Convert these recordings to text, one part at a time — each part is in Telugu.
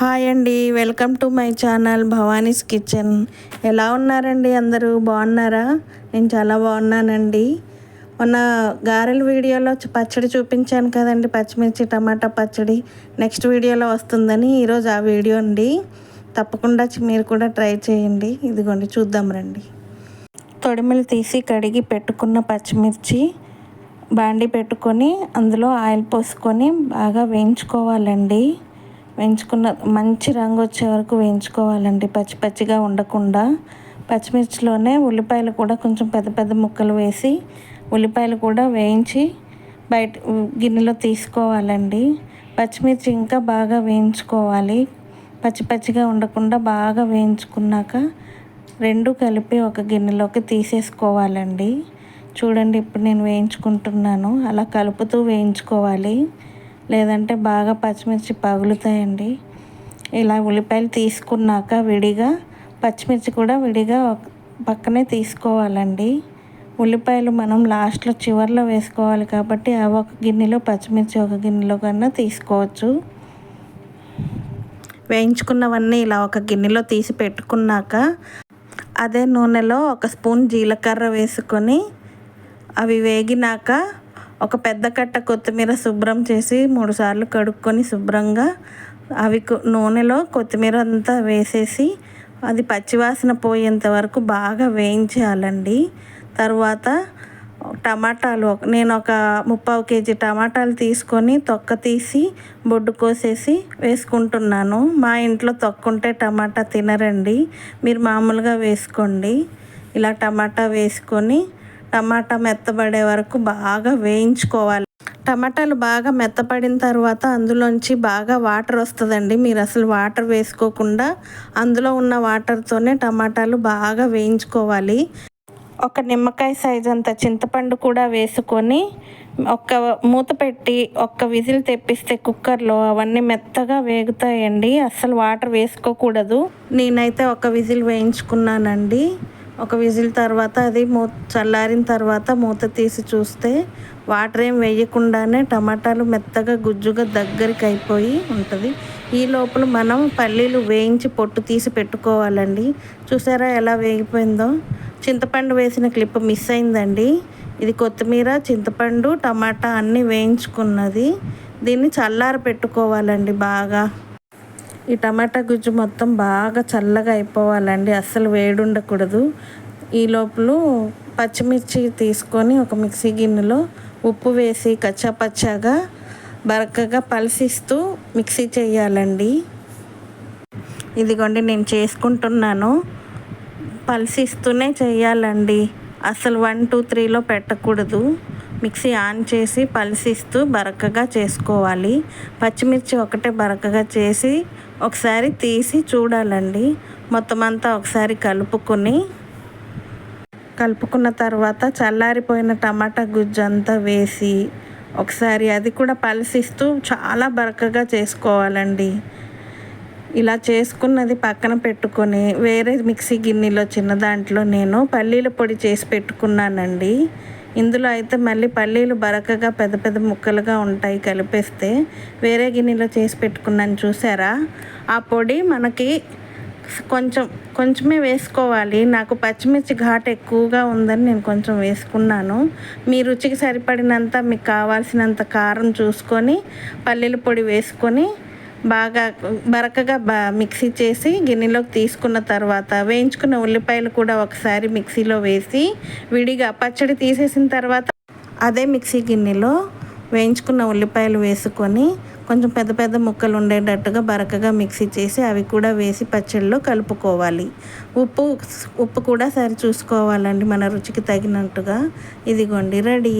హాయ్ అండి. Welcome to my channel Bhavani's kitchen. ఎలా ఉన్నారండి అందరూ? బాగున్నారా? నేను చాలా బాగున్నానండి. మొన్న గారెల వీడియోలో పచ్చడి చూపించాను కదండి. పచ్చిమిర్చి టమాటా పచ్చడి. నెక్స్ట్ వీడియోలో వస్తుందని ఈరోజు ఆ వీడియో అండి. తప్పకుండా మీరు కూడా ట్రై చేయండి. ఇదిగోండి చూద్దాం రండి. తొడిమిలు తీసి కడిగి పెట్టుకున్న పచ్చిమిర్చి బాండి పెట్టుకొని అందులో ఆయిల్ పోసుకొని బాగా వేయించుకోవాలండి. వేయించుకున్న మంచి రంగు వచ్చే వరకు వేయించుకోవాలండి. పచ్చి పచ్చిగా ఉండకుండా. పచ్చిమిర్చిలోనే ఉల్లిపాయలు కూడా కొంచెం పెద్ద పెద్ద ముక్కలు వేసి ఉల్లిపాయలు కూడా వేయించి బయట గిన్నెలో తీసుకోవాలండి. పచ్చిమిర్చి ఇంకా బాగా వేయించుకోవాలి. పచ్చి పచ్చిగా ఉండకుండా బాగా వేయించుకున్నాక రెండు కలిపి ఒక గిన్నెలోకి తీసేసుకోవాలండి. చూడండి ఇప్పుడు నేను వేయించుకుంటున్నాను. అలా కలుపుతూ వేయించుకోవాలి. లేదంటే బాగా పచ్చిమిర్చి పగులుతాయండి. ఇలా ఉల్లిపాయలు తీసుకున్నాక విడిగా పచ్చిమిర్చి కూడా విడిగా పక్కనే తీసుకోవాలండి. ఉల్లిపాయలు మనం లాస్ట్లో చివర్లో వేసుకోవాలి కాబట్టి అవి ఒక గిన్నెలో పచ్చిమిర్చి ఒక గిన్నెలో కన్నా తీసుకోవచ్చు. వేయించుకున్నవన్నీ ఇలా ఒక గిన్నెలో తీసి పెట్టుకున్నాక అదే నూనెలో ఒక స్పూన్ జీలకర్ర వేసుకొని అవి వేగినాక ఒక పెద్ద కట్ట కొత్తిమీర శుభ్రం చేసి మూడుసార్లు కడుక్కొని శుభ్రంగా అవి నూనెలో కొత్తిమీర అంతా వేసేసి అది పచ్చివాసన పోయేంత వరకు బాగా వేయించాలండి. తర్వాత టమాటాలు నేను ఒక ముప్పావు కేజీ టమాటాలు తీసుకొని తొక్క తీసి బొడ్డు కోసేసి వేసుకుంటున్నాను. మా ఇంట్లో తొక్క ఉంటే టమాటా తినరండి. మీరు మామూలుగా వేసుకోండి. ఇలా టమాటా వేసుకొని టమాటా మెత్తబడే వరకు బాగా వేయించుకోవాలి. టమాటాలు బాగా మెత్తపడిన తర్వాత అందులోంచి బాగా వాటర్ వస్తుందండి. మీరు అసలు వాటర్ వేసుకోకుండా అందులో ఉన్న వాటర్తోనే టమాటాలు బాగా వేయించుకోవాలి. ఒక నిమ్మకాయ సైజ్ అంత చింతపండు కూడా వేసుకొని ఒక్క మూత పెట్టి ఒక్క విజిల్ తెప్పిస్తే కుక్కర్లో అవన్నీ మెత్తగా వేగుతాయండి. అస్సలు వాటర్ వేసుకోకూడదు. నేనైతే ఒక విజిల్ వేయించుకున్నానండి. ఒక విజిల్ తర్వాత అది మూ చల్లారిన తర్వాత మూత తీసి చూస్తే వాటర్ ఏం వేయకుండానే టమాటాలు మెత్తగా గుజ్జుగా దగ్గరికి అయిపోయి ఉంటుంది. ఈ లోపల మనం పల్లీలు వేయించి పొట్టు తీసి పెట్టుకోవాలండి. చూసారా ఎలా వేగిపోయిందో? చింతపండు వేసిన క్లిప్ మిస్ అయిందండి. ఇది కొత్తిమీర చింతపండు టమాటా అన్నీ వేయించుకున్నది. దీన్ని చల్లార పెట్టుకోవాలండి బాగా. ఈ టమాటా గుజ్జు మొత్తం బాగా చల్లగా అయిపోవాలండి. అస్సలు వేడి ఉండకూడదు ఈ లోపల పచ్చిమిర్చి తీసుకొని ఒక మిక్సీ గిన్నెలో ఉప్పు వేసి కచ్చాపచ్చాగా బరకగా పలసిస్తూ మిక్సీ చేయాలండి. ఇదిగోండి నేను చేసుకుంటున్నాను. పలసిస్తూనే చేయాలండి. అసలు వన్ టూ త్రీలో పెట్టకూడదు. మిక్సీ ఆన్ చేసి పలసిస్తూ బరకగా చేసుకోవాలి. పచ్చిమిర్చి ఒకటే బరకగా చేసి ఒకసారి తీసి చూడాలండి. మొత్తం అంతా ఒకసారి కలుపుకొని కలుపుకున్న తర్వాత చల్లారిపోయిన టమాటా గుజ్జు అంతా వేసి ఒకసారి అది కూడా పలసిస్తూ చాలా బరకగా చేసుకోవాలండి. ఇలా చేసుకున్నది పక్కన పెట్టుకొని వేరే మిక్సీ గిన్నెలో చిన్న దాంట్లో నేను పల్లీల పొడి చేసి పెట్టుకున్నానండి. ఇందులో అయితే మళ్ళీ పల్లీలు బరకగా పెద్ద పెద్ద ముక్కలుగా ఉంటాయి కలిపేస్తే వేరే గిన్నెలో చేసి పెట్టుకున్నాను చూసారా? ఆ పొడి మనకి కొంచెం కొంచెమే వేసుకోవాలి. నాకు పచ్చిమిర్చి ఘాట్ ఎక్కువగా ఉందని నేను కొంచెం వేసుకున్నాను. మీ రుచికి సరిపడినంత మీకు కావాల్సినంత కారం చూసుకొని పల్లీల పొడి వేసుకొని బాగా బరకగా బా మిక్సీ చేసి గిన్నెలోకి తీసుకున్న తర్వాత వేయించుకున్న ఉల్లిపాయలు కూడా ఒకసారి మిక్సీలో వేసి విడిగా పచ్చడి తీసేసిన తర్వాత అదే మిక్సీ గిన్నెలో వేయించుకున్న ఉల్లిపాయలు వేసుకొని కొంచెం పెద్ద పెద్ద ముక్కలు ఉండేటట్టుగా బరకగా మిక్సీ చేసి అవి కూడా వేసి పచ్చడిలో కలుపుకోవాలి. ఉప్పు ఉప్పు కూడా సరి చూసుకోవాలండి మన రుచికి తగినట్టుగా. ఇదిగోండి రెడీ.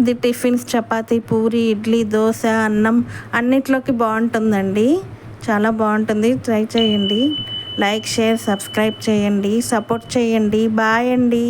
ఇది టిఫిన్స్ చపాతి పూరి ఇడ్లీ దోశ అన్నం అన్నిట్లోకి బాగుంటుందండి. చాలా బాగుంటుంది. ట్రై చేయండి. లైక్ షేర్ సబ్స్క్రైబ్ చేయండి. సపోర్ట్ చేయండి. బాయ్ అండి.